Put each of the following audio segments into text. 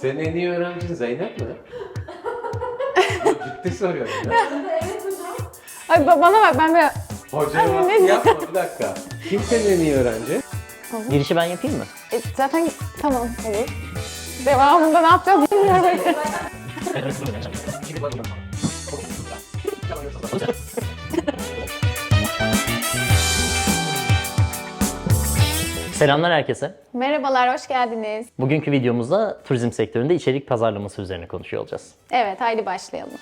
Senin en iyi öğrencin Zeynep mi? Yok, Ciddi soruyorum ya. evet hocam. Ay ba- bana bak ben böyle Hocam Ay, ne yapma bir dakika. Kim senin en iyi öğrenci? Girişi ben yapayım mı? E, zaten tamam olur. Devamında ne yapacağız bilmiyorum. Selamlar herkese. Merhabalar, hoş geldiniz. Bugünkü videomuzda turizm sektöründe içerik pazarlaması üzerine konuşuyor olacağız. Evet, haydi başlayalım.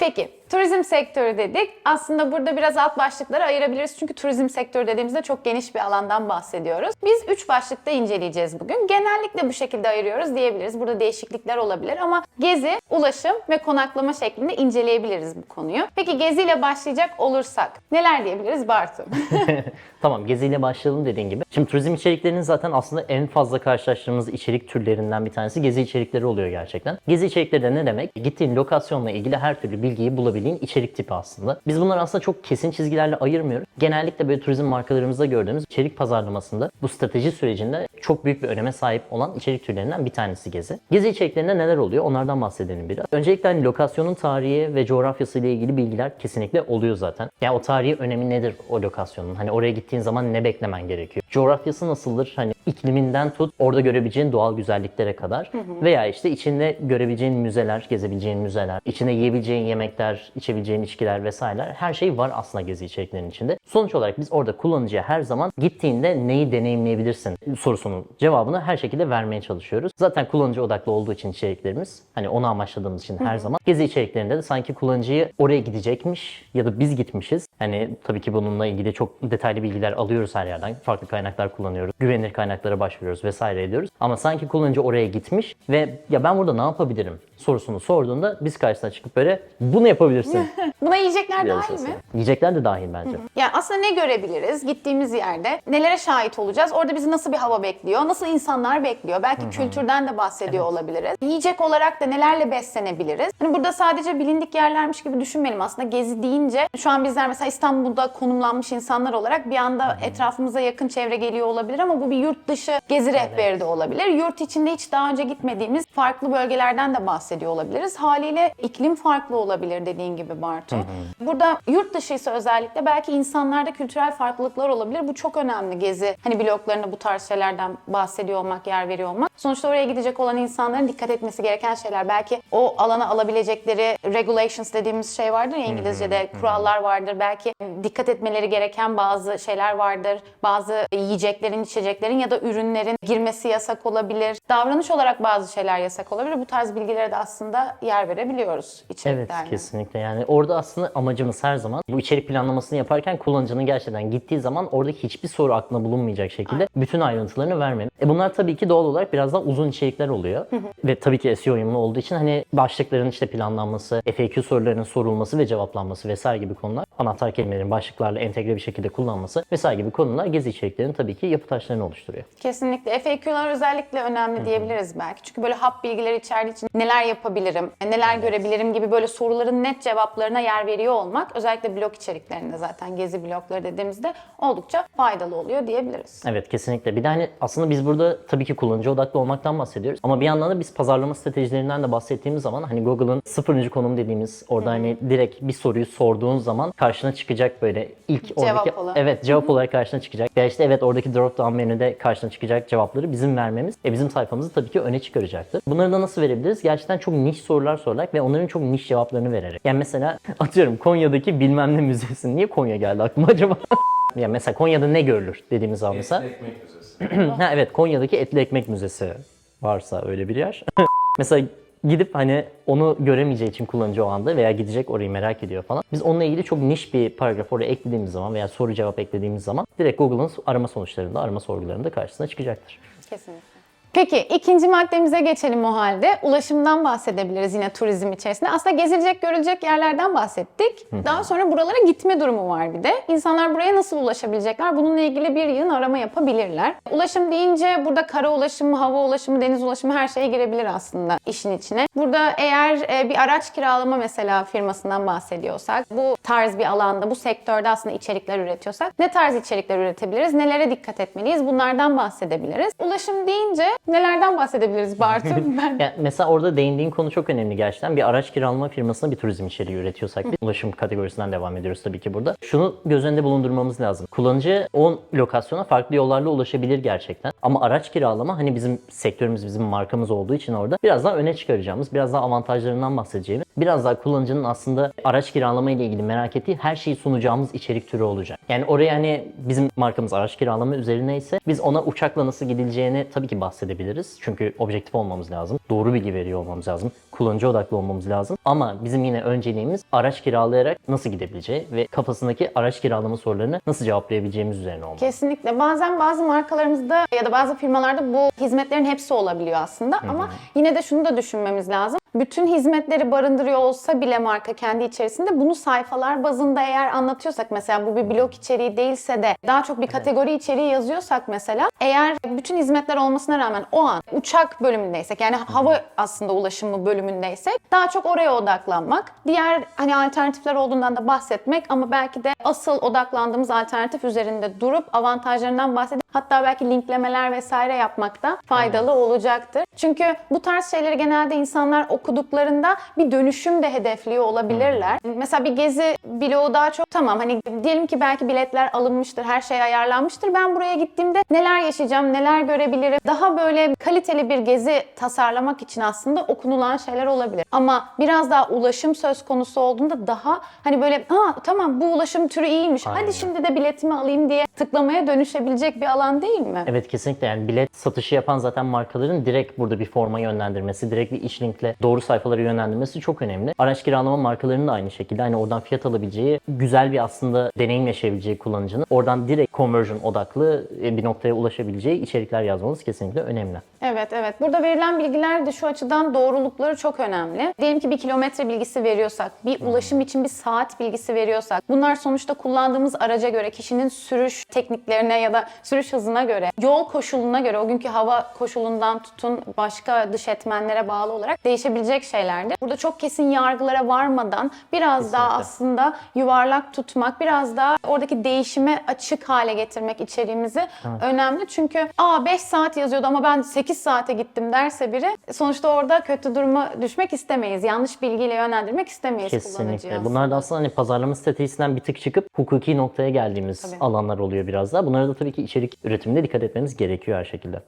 Peki, turizm sektörü dedik. Aslında burada biraz alt başlıkları ayırabiliriz. Çünkü turizm sektörü dediğimizde çok geniş bir alandan bahsediyoruz. Biz üç başlıkta inceleyeceğiz bugün. Genellikle bu şekilde ayırıyoruz diyebiliriz. Burada değişiklikler olabilir ama gezi, ulaşım ve konaklama şeklinde inceleyebiliriz bu konuyu. Peki geziyle başlayacak olursak neler diyebiliriz Bartu? Tamam geziyle başlayalım dediğin gibi. Şimdi turizm içeriklerinin zaten aslında en fazla karşılaştığımız içerik türlerinden bir tanesi gezi içerikleri oluyor gerçekten. Gezi içerikleri de ne demek? Gittiğin lokasyonla ilgili her türlü bilgiyi bulabildiğin içerik tipi aslında. Biz bunları aslında çok kesin çizgilerle ayırmıyoruz. Genellikle böyle turizm markalarımızda gördüğümüz içerik pazarlamasında bu strateji sürecinde çok büyük bir öneme sahip olan içerik türlerinden bir tanesi gezi. Gezi içeriklerinde neler oluyor? Onlardan bahsedelim biraz. Öncelikle hani lokasyonun tarihi ve coğrafyası ile ilgili bilgiler kesinlikle oluyor zaten. Yani o tarihi önemi nedir o lokasyonun? Hani oraya gittiğin zaman ne beklemen gerekiyor? Coğrafyası nasıldır? Hani ikliminden tut orada görebileceğin doğal güzelliklere kadar veya işte içinde görebileceğin müzeler, gezebileceğin müzeler, içinde yiyebileceğin yemekler, içebileceğin içkiler vesaireler her şey var aslında gezi içeriklerinin içinde. Sonuç olarak biz orada kullanıcıya her zaman gittiğinde neyi deneyimleyebilirsin sorusunun cevabını her şekilde vermeye çalışıyoruz. Zaten kullanıcı odaklı olduğu için içeriklerimiz hani onu amaçladığımız için her zaman gezi içeriklerinde de sanki kullanıcıyı oraya gidecekmiş ya da biz gitmişiz. Hani tabii ki bununla ilgili çok detaylı bilgiler alıyoruz her yerden. Farklı kaynaklar kullanıyoruz. Güvenilir kaynaklara başvuruyoruz vesaire ediyoruz. Ama sanki kullanıcı oraya gitmiş ve ya ben burada ne yapabilirim sorusunu sorduğunda biz karşısına çıkıp böyle bunu yapabilirsin. Buna yiyecekler dahil mi? Yiyecekler de dahil bence. Yani aslında ne görebiliriz gittiğimiz yerde? Nelere şahit olacağız? Orada bizi nasıl bir hava bekliyor? Nasıl insanlar bekliyor? Belki kültürden de bahsediyor olabiliriz. Yiyecek olarak da nelerle beslenebiliriz? Hani burada sadece bilindik yerlermiş gibi düşünmeyelim aslında. Gezi deyince şu an bizler mesela İstanbul'da konumlanmış insanlar olarak bir anda etrafımıza yakın çevre geliyor olabilir ama bu bir yurt dışı gezi rehberi de olabilir. Yurt içinde hiç daha önce gitmediğimiz farklı bölgelerden de bahsediyor olabiliriz. Haliyle iklim farklı olabilir dediğin gibi Bartu. Burada yurt dışıysa özellikle belki insanlarda kültürel farklılıklar olabilir. Bu çok önemli gezi. Hani bloglarında bu tarz şeylerden bahsediyor olmak, yer veriyor olmak. Sonuçta oraya gidecek olan insanların dikkat etmesi gereken şeyler. Belki o alana alabilecekleri regulations dediğimiz şey vardır ya İngilizce'de kurallar vardır. Belki dikkat etmeleri gereken bazı şeyler vardır. Bazı yiyeceklerin, içeceklerin ya da ürünlerin girmesi yasak olabilir. Davranış olarak bazı şeyler yasak olabilir. Bu tarz bilgilere de aslında yer verebiliyoruz Evet içeriklerde. Kesinlikle yani orada aslında amacımız her zaman bu içerik planlamasını yaparken kullanıcının gerçekten gittiği zaman oradaki hiçbir soru aklına bulunmayacak şekilde bütün ayrıntılarını vermem. E bunlar tabii ki doğal olarak biraz daha uzun içerikler oluyor. Ve tabii ki SEO uyumlu olduğu için hani başlıkların işte planlanması, FAQ sorularının sorulması ve cevaplanması vesaire gibi konular, anahtar kelimelerin başlıklarla entegre bir şekilde kullanması vesaire gibi konular gezi içeriklerinin tabii ki yapı taşlarını oluşturuyor. Kesinlikle. FAQ'lar özellikle önemli diyebiliriz belki. Çünkü böyle hap bilgileri içerdiği için neler yapabilirim, neler görebilirim gibi böyle soruların net cevaplarına yer veriyor olmak özellikle blog içeriklerinde zaten gezi blogları dediğimizde oldukça faydalı oluyor diyebiliriz. Evet kesinlikle. Bir de hani aslında biz burada tabii ki kullanıcı odaklı olmaktan bahsediyoruz. Ama bir yandan da biz pazarlama stratejilerinden de bahsettiğimiz zaman hani Google'ın sıfırıncı konum dediğimiz orada hani direkt bir soruyu sorduğun zaman karşına çıkacak böyle ilk oradaki olarak. evet cevap olarak karşına çıkacak. Veya işte evet oradaki drop down menüde karşına çıkacak cevapları bizim vermemiz e bizim sayfamızı tabii ki öne çıkaracaktır. Bunları da nasıl verebiliriz? Gerçekten çok niş sorular sorarak ve onların çok niş cevaplarını vererek. Yani mesela atıyorum Konya'daki bilmem ne müzesi. Niye Konya geldi aklıma acaba? ya mesela Konya'da ne görülür dediğimiz zaman mesela. Etli ekmek müzesi. ha evet Konya'daki Etli Ekmek Müzesi varsa öyle bir yer. Mesela gidip hani onu göremeyeceği için kullanıcı o anda veya gidecek orayı merak ediyor falan. Biz onunla ilgili çok niş bir paragraf oraya eklediğimiz zaman veya soru cevap eklediğimiz zaman direkt Google'ın arama sonuçlarında, arama sorgularında karşısına çıkacaktır. Kesinlikle. Peki ikinci maddemize geçelim o halde. Ulaşımdan bahsedebiliriz yine turizm içerisinde. Aslında gezilecek, görülecek yerlerden bahsettik. Daha sonra buralara gitme durumu var bir de. İnsanlar buraya nasıl ulaşabilecekler? Bununla ilgili bir yığın arama yapabilirler. Ulaşım deyince burada kara ulaşımı, hava ulaşımı, deniz ulaşımı her şeye girebilir aslında işin içine. Burada eğer e, bir araç kiralama mesela firmasından bahsediyorsak, bu tarz bir alanda, bu sektörde aslında içerikler üretiyorsak ne tarz içerikler üretebiliriz? Nelere dikkat etmeliyiz? Bunlardan bahsedebiliriz. Ulaşım deyince nelerden bahsedebiliriz Bartu? Ben Yani mesela orada değindiğin konu çok önemli gerçekten. Bir araç kiralama firmasına bir turizm içeriği üretiyorsak bir ulaşım kategorisinden devam ediyoruz tabii ki burada. Şunu göz önünde bulundurmamız lazım. Kullanıcı o lokasyona farklı yollarla ulaşabilir gerçekten. Ama araç kiralama hani bizim sektörümüz, bizim markamız olduğu için orada biraz daha öne çıkaracağımız, biraz daha avantajlarından bahsedeceğimiz, biraz daha kullanıcının aslında araç kiralama ile ilgili merak ettiği her şeyi sunacağımız içerik türü olacak. Yani oraya hani bizim markamız araç kiralama üzerine ise biz ona uçakla nasıl gidileceğini tabii ki bahsedebiliriz. Çünkü objektif olmamız lazım. Doğru bilgi veriyor olmamız lazım. Kullanıcı odaklı olmamız lazım. Ama bizim yine önceliğimiz araç kiralayarak nasıl gidebileceği ve kafasındaki araç kiralama sorularını nasıl cevaplayabileceğimiz üzerine olmalı. Kesinlikle. Bazen bazı markalarımızda ya da bazı firmalarda bu hizmetlerin hepsi olabiliyor aslında. Ama yine de şunu da düşünmemiz lazım. Bütün hizmetleri barındırıyor olsa bile marka kendi içerisinde bunu sayfalar bazında eğer anlatıyorsak mesela bu bir blog içeriği değilse de daha çok bir kategori içeriği yazıyorsak mesela eğer bütün hizmetler olmasına rağmen o an uçak bölümündeysek yani hava aslında ulaşımı bölümündeysek daha çok oraya odaklanmak. Diğer hani alternatifler olduğundan da bahsetmek ama belki de asıl odaklandığımız alternatif üzerinde durup avantajlarından bahsedip hatta belki linklemeler vesaire yapmak da faydalı olacaktır. Çünkü bu tarz şeyleri genelde insanlar okuduklarında bir dönüşüm de hedefliyor olabilirler. Mesela bir gezi bloğu daha çok tamam hani diyelim ki belki biletler alınmıştır, her şey ayarlanmıştır. Ben buraya gittiğimde neler yaşayacağım, neler görebilirim? Daha böyle kaliteli bir gezi tasarlamak için aslında okunulan şeyler olabilir. Ama biraz daha ulaşım söz konusu olduğunda daha hani böyle ha tamam bu ulaşım türü iyiymiş. Aynen. Hadi şimdi de biletimi alayım diye tıklamaya dönüşebilecek bir alan değil mi? Evet kesinlikle yani bilet satışı yapan zaten markaların direkt burada bir forma yönlendirmesi, direkt bir iş linkle doğru sayfalara yönlendirmesi çok önemli. Araç kiralama markalarının da aynı şekilde hani oradan fiyat alabileceği, güzel bir aslında deneyim yaşayabileceği kullanıcının oradan direkt conversion odaklı e, bir noktaya ulaşabileceği içerikler yazmanız kesinlikle önemli. Evet evet. Burada verilen bilgiler de şu açıdan doğrulukları çok önemli. Diyelim ki bir kilometre bilgisi veriyorsak, bir ulaşım için bir saat bilgisi veriyorsak, bunlar sonuçta kullandığımız araca göre, kişinin sürüş tekniklerine ya da sürüş hızına göre, yol koşuluna göre, o günkü hava koşulundan tutun başka dış etmenlere bağlı olarak değişebilecek şeylerdir. Burada çok kesin yargılara varmadan biraz daha Kesinlikle. aslında yuvarlak tutmak, biraz daha oradaki değişime açık hale getirmek içeriğimizi önemli. Çünkü aa 5 saat yazıyordu ama ben 8 saate gittim derse biri sonuçta orada kötü duruma düşmek istemeyiz. Yanlış bilgiyle yönlendirmek istemeyiz Kesinlikle. Bunlar da aslında hani pazarlama stratejisinden bir tık çıkıp hukuki noktaya geldiğimiz Tabii. alanlar oluyor biraz daha. Bunlara da tabii ki içerik üretiminde dikkat etmemiz gerekiyor her şekilde.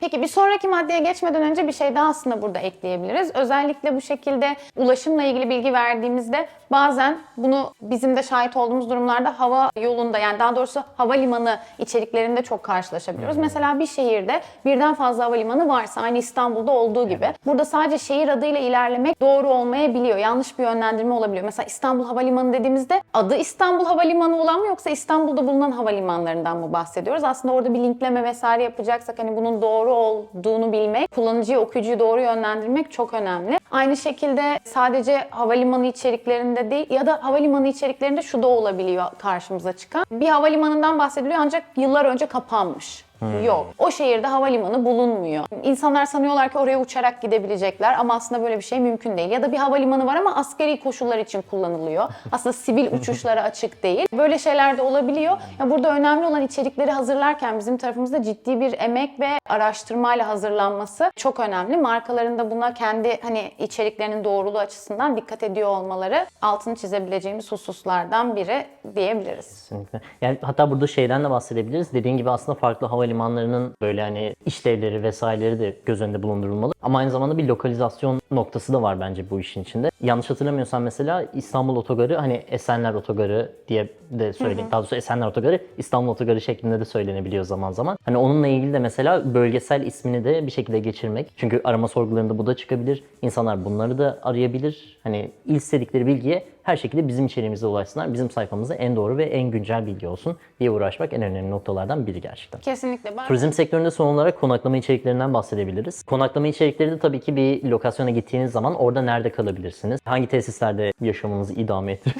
Peki bir sonraki maddeye geçmeden önce bir şey daha aslında burada ekleyebiliriz. Özellikle bu şekilde ulaşımla ilgili bilgi verdiğimizde bazen bunu bizim de şahit olduğumuz durumlarda hava yolunda yani daha doğrusu havalimanı içeriklerinde çok karşılaşabiliyoruz. Mesela bir şehirde birden fazla havalimanı varsa aynı İstanbul'da olduğu gibi burada sadece şehir adıyla ilerlemek doğru olmayabiliyor. Yanlış bir yönlendirme olabiliyor. Mesela İstanbul Havalimanı dediğimizde adı İstanbul Havalimanı olan mı yoksa İstanbul'da bulunan havalimanlarından mı bahsediyoruz? Aslında orada bir linkleme vesaire yapacaksak hani bunun doğru olduğunu bilmek, kullanıcıyı, okuyucuyu doğru yönlendirmek çok önemli. Aynı şekilde sadece havalimanı içeriklerinde değil ya da havalimanı içeriklerinde şu da olabiliyor karşımıza çıkan. Bir havalimanından bahsediliyor ancak yıllar önce kapanmış. Yok. O şehirde havalimanı bulunmuyor. İnsanlar sanıyorlar ki oraya uçarak gidebilecekler ama aslında böyle bir şey mümkün değil. Ya da bir havalimanı var ama askeri koşullar için kullanılıyor. Aslında sivil uçuşlara açık değil. Böyle şeyler de olabiliyor. Ya burada önemli olan içerikleri hazırlarken bizim tarafımızda ciddi bir emek ve araştırmayla hazırlanması çok önemli. Markaların da buna kendi hani içeriklerinin doğruluğu açısından dikkat ediyor olmaları altını çizebileceğimiz hususlardan biri diyebiliriz. Kesinlikle. Yani hatta burada şeyden de bahsedebiliriz. Dediğin gibi aslında farklı havalimanlarının böyle hani işlevleri vesaireleri de göz önünde bulundurulmalı. Ama aynı zamanda bir lokalizasyon noktası da var bence bu işin içinde. Yanlış hatırlamıyorsam mesela İstanbul Otogarı hani Esenler Otogarı diye de söyleyeyim. Daha doğrusu Esenler Otogarı İstanbul Otogarı şeklinde de söylenebiliyor zaman zaman. Hani onunla ilgili de mesela bölgesel ismini de bir şekilde geçirmek. Çünkü arama sorgularında bu da çıkabilir. İnsanlar bunları da arayabilir. Hani istedikleri bilgiye her şekilde bizim içeriğimize ulaşsınlar. Bizim sayfamızda en doğru ve en güncel bilgi olsun diye uğraşmak en önemli noktalardan biri gerçekten. Kesinlikle. Ben Turizm sektöründe son olarak konaklama içeriklerinden bahsedebiliriz. Konaklama içerikleri de tabii ki bir lokasyona gittiğiniz zaman orada nerede kalabilirsiniz? Hangi tesislerde yaşamınızı idame ettir?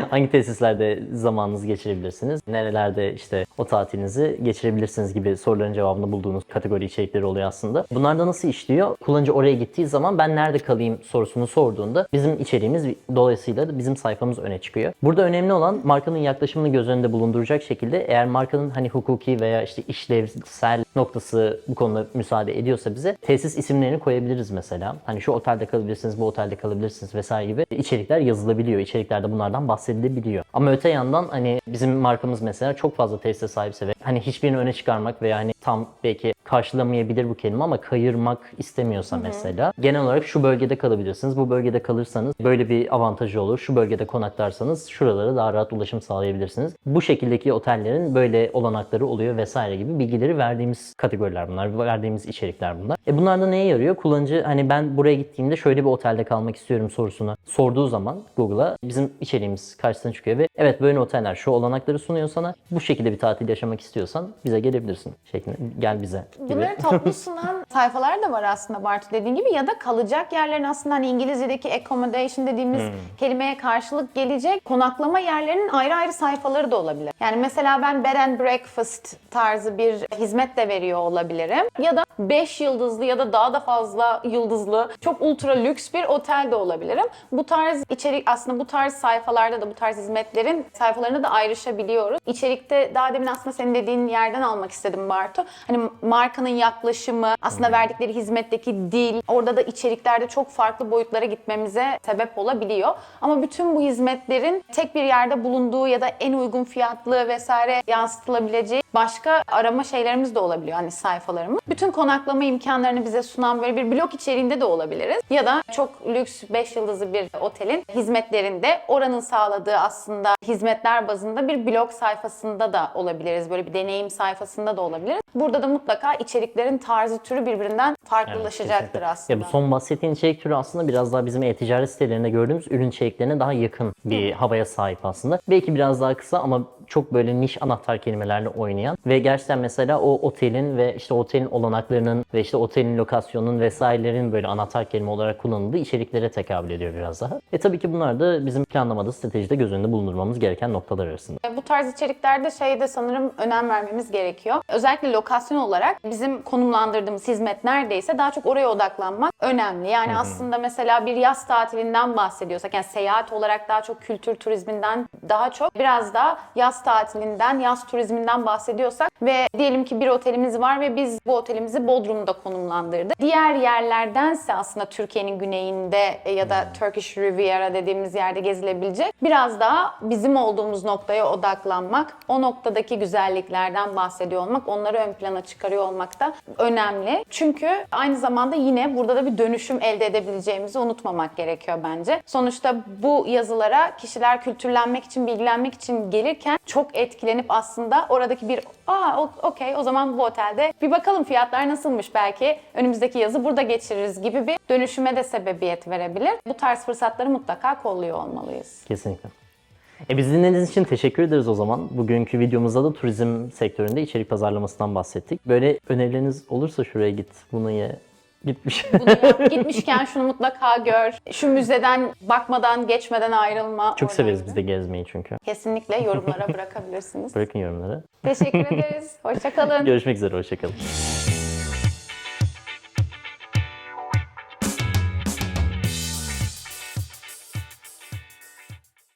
Hangi tesislerde zamanınızı geçirebilirsiniz? Nerelerde işte o tatilinizi geçirebilirsiniz gibi soruların cevabını bulduğunuz kategori içerikleri oluyor aslında. Bunlar da nasıl işliyor? Kullanıcı oraya gittiği zaman ben nerede kalayım sorusunu sorduğunda bizim içeriğimiz dolayısıyla da bizim sayfamız öne çıkıyor. Burada önemli olan markanın yaklaşımını göz önünde bulunduracak şekilde eğer markanın hani hukuki veya işte işlevsel noktası bu konuda müsaade ediyorsa bize tesis isimlerini koyabiliriz mesela. Hani şu otelde kalabilirsiniz, bu otelde kalabilirsiniz vesaire gibi içerikler yazılabiliyor. İçeriklerde bunlardan bahsedilebiliyor. Ama öte yandan hani bizim markamız mesela çok fazla tesise sahipse ve hani hiçbirini öne çıkarmak veya hani tam belki karşılamayabilir bu kelime ama kayırmak istemiyorsa mesela genel olarak şu bölgede kalabilirsiniz. Bu bölgede kalırsanız böyle bir avantajı olur. Şu bölgede konaklarsanız şuralara daha rahat ulaşım sağlayabilirsiniz. Bu şekildeki otellerin böyle olanakları oluyor vesaire gibi bilgileri verdiğimiz kategoriler bunlar. Verdiğimiz içerikler bunlar. E bunlar da neye yarıyor? Kullanıcı hani ben buraya gittiğimde şöyle bir otelde kalmak istiyorum sorusunu sorduğu zaman Google'a bizim içeriğimiz karşısına çıkıyor ve evet böyle oteller şu olanakları sunuyor sana. Bu şekilde bir tatil yaşamak istiyorsan bize gelebilirsin şeklinde. Gel bize gibi. Bunları toplu sunan sayfalar da var aslında Bartu dediğin gibi ya da kalacak yerlerin aslında hani İngilizce'deki accommodation dediğimiz kelimeye karşılık gelecek konaklama yerlerinin ayrı ayrı sayfaları da olabilir. Yani mesela ben bed and breakfast tarzı bir hizmet de veriyor olabilirim. Ya da 5 yıldızlı ya da daha da fazla yıldızlı çok ultra lüks bir otel de olabilirim. Bu tarz içerik aslında bu tarz sayfalarda da bu tarz hizmetlerin sayfalarında da ayrışabiliyoruz. İçerikte daha demin aslında senin dediğin yerden almak istedim Bartu. Hani markanın yaklaşımı, aslında verdikleri hizmetteki dil, orada da içeriklerde çok farklı boyutlara gitmemize sebep olabiliyor. Ama bütün bu hizmetlerin tek bir yerde bulunduğu ya da en uygun fiyatlı vesaire yansıtılabileceği başka arama şeylerimiz de olabiliyor hani sayfalarımız. Bütün konaklama imkanlarını bize sunan böyle bir blog içeriğinde de olabiliriz. Ya da çok lüks 5 yıldızlı bir otelin hizmetlerinde oranın sağladığı aslında hizmetler bazında bir blog sayfasında da olabiliriz. Böyle bir deneyim sayfasında da olabiliriz. Burada da mutlaka içeriklerin tarzı türü birbirinden farklılaşacaktır Kesinlikle. aslında. Ya bu son bahsettiğin içerik türü aslında biraz daha bizim e-ticaret sitelerinde gördüğümüz ürün içeriklerine daha yakın bir havaya sahip aslında. Belki biraz daha kısa ama çok böyle niş anahtar kelimelerle oynayan ve gerçekten mesela o otelin ve işte otelin olanaklarının ve işte otelin lokasyonunun vesairelerin böyle anahtar kelime olarak kullanıldığı içeriklere tekabül ediyor biraz daha. E tabii ki bunlar da bizim planlamada, stratejide göz önünde bulundurmamız gereken noktalar arasında. E, Bu tarz içeriklerde şeyde sanırım önem vermemiz gerekiyor. Özellikle lokasyon olarak bizim konumlandırdığımız hizmet neredeyse daha çok oraya odaklanmak önemli. Yani aslında mesela bir yaz tatilinden bahsediyorsak yani seyahat olarak daha çok kültür turizminden daha çok biraz daha yaz tatilinden, yaz turizminden bahsediyorsak ve diyelim ki bir otelimiz var ve biz bu otelimizi Bodrum'da konumlandırdık. Diğer yerlerdense aslında Türkiye'nin güneyinde e, ya da Turkish Riviera dediğimiz yerde gezilebilecek biraz daha bizim olduğumuz noktaya odaklanmak, o noktadaki güzelliklerden bahsediyor olmak, onları ön plana çıkarıyor olmak da önemli. Çünkü aynı zamanda yine burada da bir dönüşüm elde edebileceğimizi unutmamak gerekiyor bence. Sonuçta bu yazılara kişiler kültürlenmek için, bilgilenmek için gelirken çok etkilenip aslında oradaki bir aa okey o zaman bu otelde bir bakalım fiyatlar nasılmış belki önümüzdeki yazı burada geçiririz gibi bir dönüşüme de sebebiyet verebilir. Bu tarz fırsatları mutlaka kolluyor olmalıyız. Kesinlikle. E biz dinlediğiniz için teşekkür ederiz o zaman. Bugünkü videomuzda da turizm sektöründe içerik pazarlamasından bahsettik. Böyle önerileriniz olursa şuraya git, bunu ye, gitmiş. Bunu gitmişken şunu mutlaka gör. Şu müzeden bakmadan, geçmeden ayrılma. Çok severiz biz de gezmeyi çünkü. Kesinlikle yorumlara bırakabilirsiniz. Bırakın yorumları. Teşekkür ederiz. Hoşçakalın. Görüşmek üzere, hoşçakalın.